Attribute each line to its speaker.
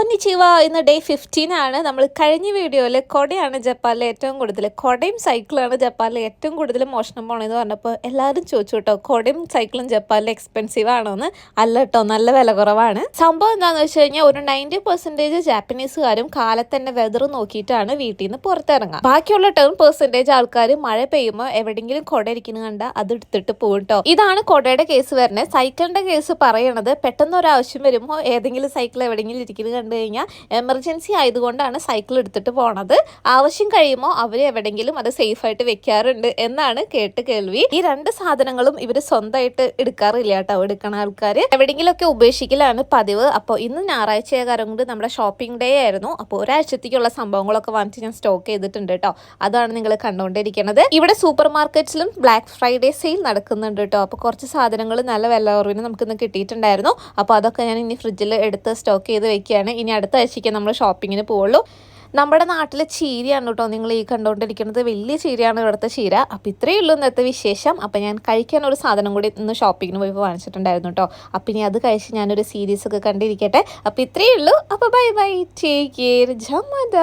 Speaker 1: കോന്നിച്ചിവ ഇന്ന് day fifteen ആണ്. നമ്മൾ കഴിഞ്ഞ വീഡിയോയിൽ കൊടയാണ് ജപ്പാനിലെ ഏറ്റവും കൂടുതൽ കൊടയും സൈക്കിളാണ് ജപ്പാനിലെ ഏറ്റവും കൂടുതൽ മോഷണം പോണെന്ന് പറഞ്ഞപ്പോൾ എല്ലാവരും ചോദിച്ചു കേട്ടോ കൊടയും സൈക്കിളും ജപ്പാനിൽ എക്സ്പെൻസീവ് ആണോ എന്ന് അല്ല കേട്ടോ നല്ല വില കുറവാണ്. സംഭവം എന്താണെന്ന് വെച്ച് കഴിഞ്ഞാൽ ഒരു നയന്റി പെർസെന്റേജ് ജാപ്പനീസുകാരും കാലത്ത് തന്നെ വെതർ നോക്കിയിട്ടാണ് വീട്ടിൽ നിന്ന് പുറത്തിറങ്ങുക ബാക്കിയുള്ള ടെൻ പെർസെന്റേജ് ആൾക്കാർ മഴ പെയ്യുമ്പോൾ എവിടെയെങ്കിലും കൊട ഇരിക്കുന്നത് കണ്ട അത് എടുത്തിട്ട് പോകും കേട്ടോ ഇതാണ് കൊടയുടെ കേസ് വരുന്നത്. സൈക്കിളിന്റെ കേസ് പറയണത് പെട്ടെന്ന് ഒരു ആവശ്യം വരുമ്പോൾ ഏതെങ്കിലും സൈക്കിൾ എവിടെയെങ്കിലും ഇരിക്കുന്നത് കണ്ടു കഴിഞ്ഞാൽ എമർജൻസി ആയതുകൊണ്ടാണ് സൈക്കിൾ എടുത്തിട്ട് പോണത്. ആവശ്യം കഴിയുമ്പോൾ അവർ എവിടെങ്കിലും അത് സേഫ് ആയിട്ട് വെക്കാറുണ്ട് എന്നാണ് കേട്ട് കേൾവി. ഈ രണ്ട് സാധനങ്ങളും ഇവർ സ്വന്തമായിട്ട് എടുക്കാറില്ല കേട്ടോ എടുക്കണ ആൾക്കാർ എവിടെയെങ്കിലുമൊക്കെ ഉപേക്ഷിക്കലാണ് പതിവ്. അപ്പോൾ ഇന്ന് ഞായറാഴ്ച കാരം കൊണ്ട് നമ്മുടെ ഷോപ്പിംഗ് ഡേ ആയിരുന്നു. അപ്പോൾ ഒരാഴ്ചത്തേക്കുള്ള സംഭവങ്ങളൊക്കെ വാങ്ങിച്ച് ഞാൻ സ്റ്റോക്ക് ചെയ്തിട്ടുണ്ട് കേട്ടോ. അതാണ് നിങ്ങൾ കണ്ടുകൊണ്ടിരിക്കുന്നത് ഇവിടെ സൂപ്പർ മാർക്കറ്റ്സിലും ബ്ലാക്ക് ഫ്രൈഡേ സെയിൽ നടക്കുന്നുണ്ട് കേട്ടോ. അപ്പോൾ കുറച്ച് സാധനങ്ങൾ നല്ല വില കുറവിന് നമുക്കിന്ന് കിട്ടിയിട്ടുണ്ടായിരുന്നു. അപ്പോൾ അതൊക്കെ ഞാൻ ഇനി ഫ്രിഡ്ജിൽ എടുത്ത് സ്റ്റോക്ക് ചെയ്ത് വെക്കുകയാണ്. ഇനി അടുത്ത ആഴ്ചയ്ക്ക് നമ്മൾ ഷോപ്പിങ്ങിന് പോവുള്ളൂ. നമ്മുടെ നാട്ടിലെ ചീരയാണ് കേട്ടോ നിങ്ങൾ ഈ കണ്ടുകൊണ്ടിരിക്കുന്നത് വലിയ ചീരയാണ് ഇവിടുത്തെ ചീര. അപ്പോൾ ഇത്രയേ ഉള്ളൂ ഇന്നത്തെ വിശേഷം. അപ്പോൾ ഞാൻ കഴിക്കാൻ ഒരു സാധനം കൂടി ഇന്ന് ഷോപ്പിങ്ങിന് പോയി വാങ്ങിച്ചിട്ടുണ്ടായിരുന്നു കേട്ടോ. അപ്പോൾ ഇനി അത് കഴിച്ച് ഞാനൊരു സീരീസ് ഒക്കെ കണ്ടിരിക്കട്ടെ. അപ്പോൾ ഇത്രയേ ഉള്ളൂ. അപ്പോൾ ബൈ ബൈ ടേക്ക് കെയർ ജമദ.